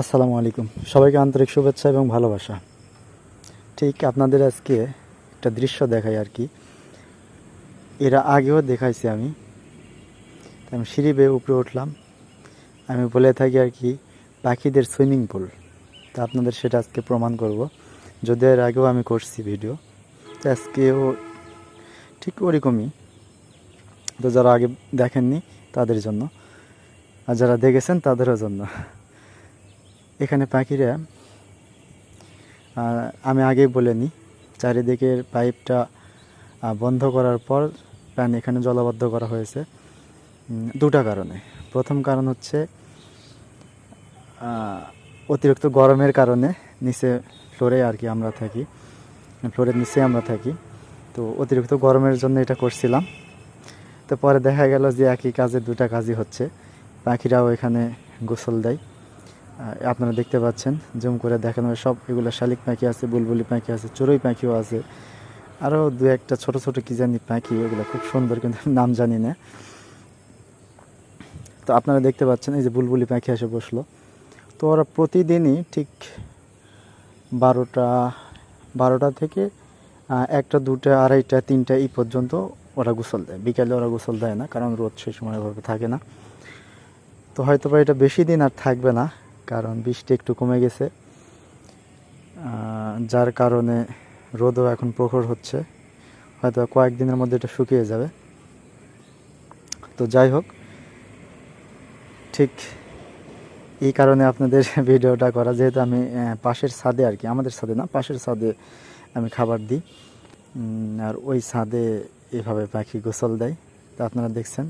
আসসালামু আলাইকুম। সবাইকে আন্তরিক শুভেচ্ছা এবং ভালোবাসা। ঠিক আপনাদের আজকে একটা দৃশ্য দেখাই আর কি। এরা আগেও দেখাইছি আমি। আমি সিঁড়ি বেয়ে উপরে উঠলাম। আমি বলে থাকি আর কি, পাখিদের সুইমিং পুল। তা আপনাদের সেটা আজকে প্রমাণ করব। যদিও এর আগেও আমি করছি ভিডিও। তো আজকেও ঠিক ওরকমই। তো যারা আগে দেখেননি, তাদের জন্য। আর যারা দেখেছেন, তাদেরও জন্য। এখানে পাখিরা আমি আগেই বলে নিই, চারিদিকের পাইপটা বন্ধ করার পর প্যান এখানে জলবদ্ধ করা হয়েছে। দুটা কারণে। প্রথম কারণ হচ্ছে অতিরিক্ত গরমের কারণে নিচে ফ্লোরে আর কি আমরা থাকি, ফ্লোরের নিচে আমরা থাকি। তো অতিরিক্ত গরমের জন্য এটা করছিলাম। তো পরে দেখা গেল যে একই কাজে দুটা কাজই হচ্ছে। পাখিরাও এখানে গোসল দেয়। আপনারা দেখতে পাচ্ছেন, জুম করে দেখানো সব এগুলো শালিক পাখি আছে, বুলবুলি পাখি আছে, চড়ুই পাখিও আছে। আরও দু একটা ছোট ছোট কি জানি পাখি ওগুলো খুব সুন্দর কিন্তু নাম জানি না। তো আপনারা দেখতে পাচ্ছেন, এই যে বুলবুলি পাখি এসে বসল। তো ওরা প্রতিদিনই ঠিক বারোটা বারোটা থেকে একটা, দুটা, আড়াইটা, তিনটা এই পর্যন্ত ওরা গোসল দেয়। বিকালে ওরা গোসল দেয় না, কারণ রোদ সেই সময় ওভাবে থাকে না। তো হয়তো বা এটা বেশি দিন আর থাকবে না কারণ বৃষ্টি একটু কমে গেছে। যার কারণে রোদও এখন প্রখর হচ্ছে। হয়তো কয়েকদিনের মধ্যে এটা শুকিয়ে যাবে। তো যাই হোক, ঠিক এই কারণে আপনাদের ভিডিওটা করা। যেহেতু আমি পাশের ছাদে আর কি, আমাদের ছাদে না, পাশের ছাদে আমি খাবার দিই। আর ওই ছাদে এভাবে পাখি গোসল দেয়। তা আপনারা দেখছেন।